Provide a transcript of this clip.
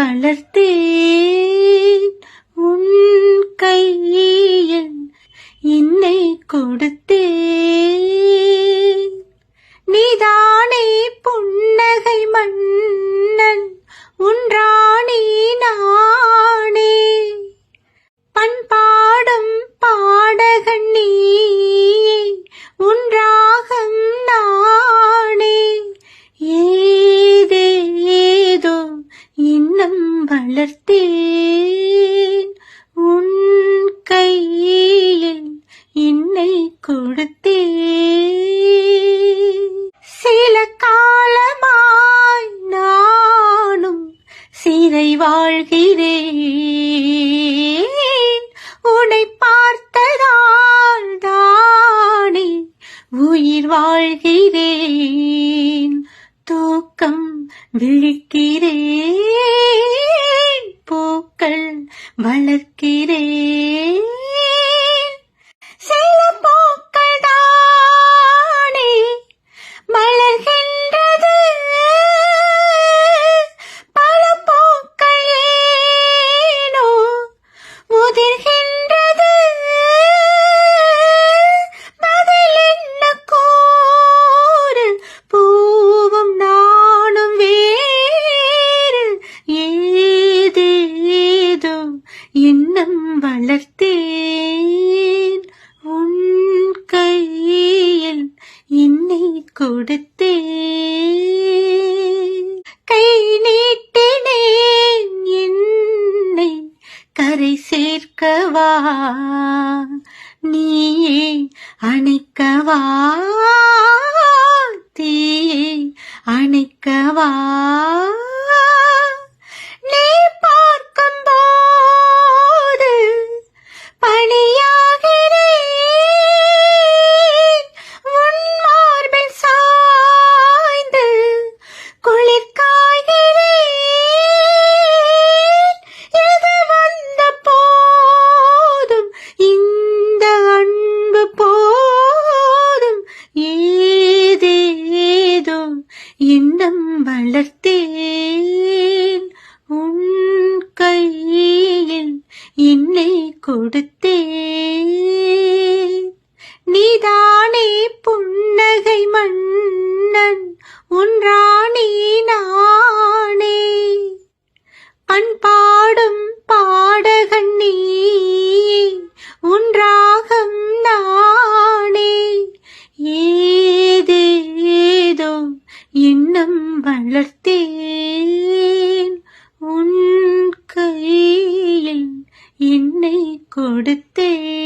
வளர்த்தேன். உன் கையில் என்னை கொடுத்தேன். நீதானே புன்னகை மண் சிறை வாழ்கிறேன். உன்னை பார்த்ததால் தானே உயிர் வாழ்கிறேன். தூக்கம் விழிக்கிறேன். பூக்கள் வளர்க்கிறேன். ஏதேதோ இன்னம் வளர்த்தேன். உன் கையில் என்னை கொடுத்தேன். கை நீட்டினேன் என்னை கரை சேர்க்கவா? நீயே அணைக்கவா? தீயை அணைக்கவா? எண்ணம் வளர்த்தேன். உன் கையில் என்னை கொடுத்தேன். நீதானே புன்னகை மன்னன். உன் ராணி நானே. பண்பா எண்ணம் வளர்த்தேன். உன் கையில் என்னை கொடுத்தேன்.